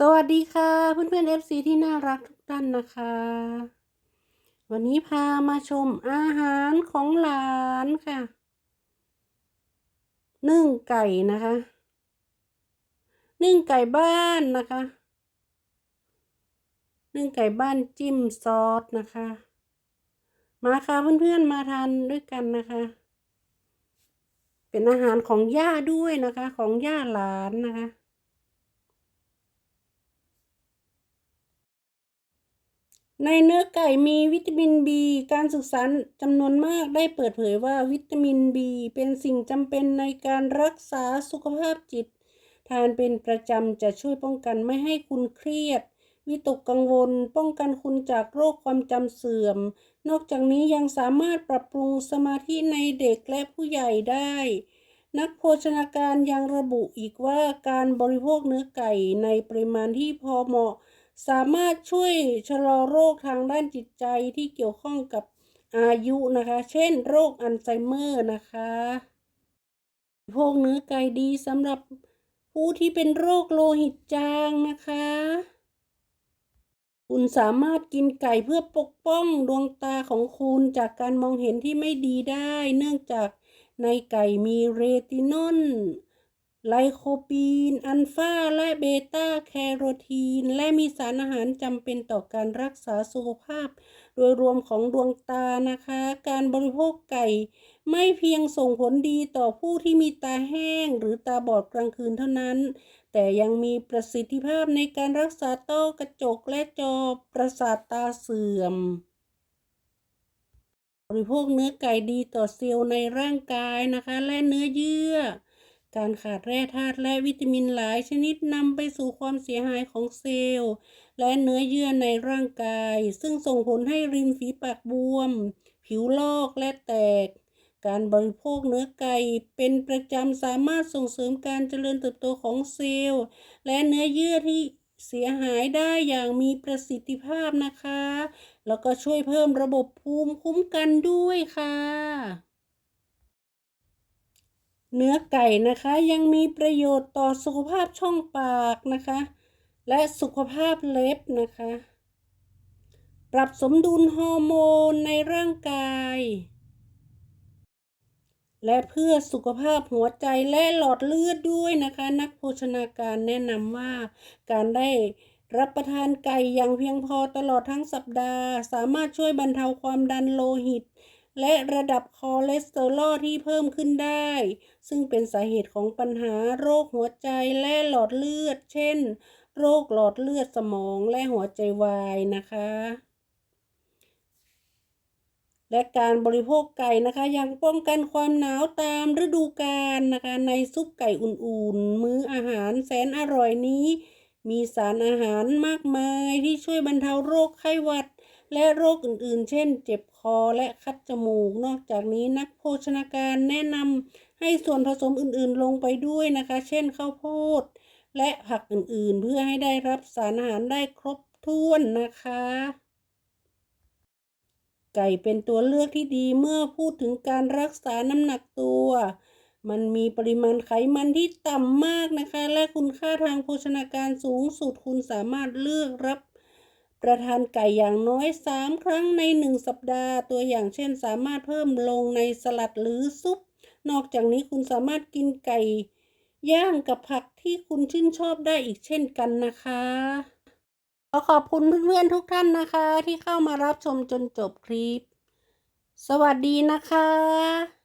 สวัสดีค่ะเพื่อนๆ FC ที่น่ารักทุกท่านนะคะ วันนี้พามาชมอาหารของหลานค่ะ นึ่งไก่นะคะ นึ่งไก่บ้านนะคะ นึ่งไก่บ้านจิ้มซอสนะคะ มาค่ะเพื่อนๆมาทานด้วยกันนะคะ เป็นอาหารของย่าด้วยนะคะ ของย่าหลานนะคะ ในเนื้อไก่มีวิตามิน B การศึกษาจำนวนมากได้เปิดเผยว่าวิตามิน B เป็นสิ่งจำเป็นในการรักษาสุขภาพจิต ทานเป็นประจำจะช่วยป้องกันไม่ให้คุณเครียด วิตกกังวล ป้องกันคุณจากโรคความจำเสื่อม นอกจากนี้ยังสามารถปรับปรุงสมาธิในเด็กและผู้ใหญ่ได้ นักโภชนาการยังระบุอีกว่าการบริโภคเนื้อไก่ในปริมาณที่พอเหมาะ สามารถช่วยชะลอโรคทางด้านจิตใจที่เกี่ยวข้องกับอายุนะคะ เช่น โรคอัลไซเมอร์นะคะพวกเนื้อไก่ดีสำหรับผู้ที่เป็นโรคโลหิตจางนะคะ คุณสามารถกินไก่เพื่อปกป้องดวงตาของคุณจากการมองเห็นที่ไม่ดีได้ เนื่องจากในไก่มีเรตินอล ไลโคปีน อัลฟา และเบต้าแคโรทีน และมีสารอาหารจำเป็นต่อการรักษาสุขภาพ โดยรวมของดวงตานะคะ การบริโภคไก่ ไม่เพียงส่งผลดีต่อผู้ที่มีตาแห้ง หรือตาบอดกลางคืนเท่านั้น แต่ยังมีประสิทธิภาพในการรักษาต้อกระจกและจอประสาทตาเสื่อมบริโภคเนื้อไก่ดีต่อเซลล์ในร่างกายนะคะ และเนื้อเยื่อ การขาดแร่ธาตุและวิตามินหลายชนิดนำไปสู่ความเสียหายของเซลล์ และเนื้อเยื่อในร่างกาย ซึ่งส่งผลให้ริมฝีปากบวม ผิวลอกและแตก การบริโภคเนื้อไก่เป็นประจำสามารถส่งเสริมการเจริญเติบโตของเซลล์ และเนื้อเยื่อที่เสียหายได้อย่างมีประสิทธิภาพนะคะ แล้วก็ช่วยเพิ่มระบบภูมิคุ้มกันด้วยค่ะ เนื้อไก่นะคะยังมีประโยชน์ต่อสุขภาพช่องปากนะคะ และสุขภาพเล็บนะคะ ปรับสมดุลฮอร์โมนในร่างกาย และเพื่อสุขภาพหัวใจและหลอดเลือดด้วยนะคะ นักโภชนาการแนะนำว่าการได้รับประทานไก่อย่างเพียงพอตลอดทั้งสัปดาห์ สามารถช่วยบรรเทาความดันโลหิต และระดับคอเลสเตอรอลที่เพิ่มขึ้นได้ ซึ่งเป็นสาเหตุของปัญหาโรคหัวใจและหลอดเลือด เช่น โรคหลอดเลือดสมองและหัวใจวายนะคะ และการบริโภคไก่นะคะ ยังป้องกันความหนาวตามฤดูกาลนะคะ ในซุปไก่อุ่นๆ มื้ออาหารแสนอร่อยนี้ มีสารอาหารมากมายที่ช่วยบรรเทาโรคไข้หวัด และโรคอื่นๆ เช่น เจ็บคอและคัดจมูก นอกจากนี้นักโภชนาการแนะนำให้ส่วนผสมอื่นๆลงไปด้วยนะคะ เช่นข้าวโพด และผักอื่นๆ เพื่อให้ได้รับสารอาหารได้ครบถ้วนนะคะไก่เป็นตัวเลือกที่ดีเมื่อพูดถึงการรักษาน้ำหนักตัว มันมีปริมาณไขมันที่ต่ำมากนะคะ และคุณค่าทางโภชนาการสูงสุดคุณสามารถเลือกรับ ประทานไก่อย่างน้อย 3 ครั้งใน 1 สัปดาห์ ตัวอย่างเช่นสามารถเพิ่มลงในสลัดหรือซุป นอกจากนี้คุณสามารถกินไก่ย่างกับผักที่คุณชื่นชอบได้อีกเช่นกันนะคะขอขอบคุณเพื่อนๆทุกท่านนะคะ ที่เข้ามารับชมจนจบคลิป สวัสดีนะคะ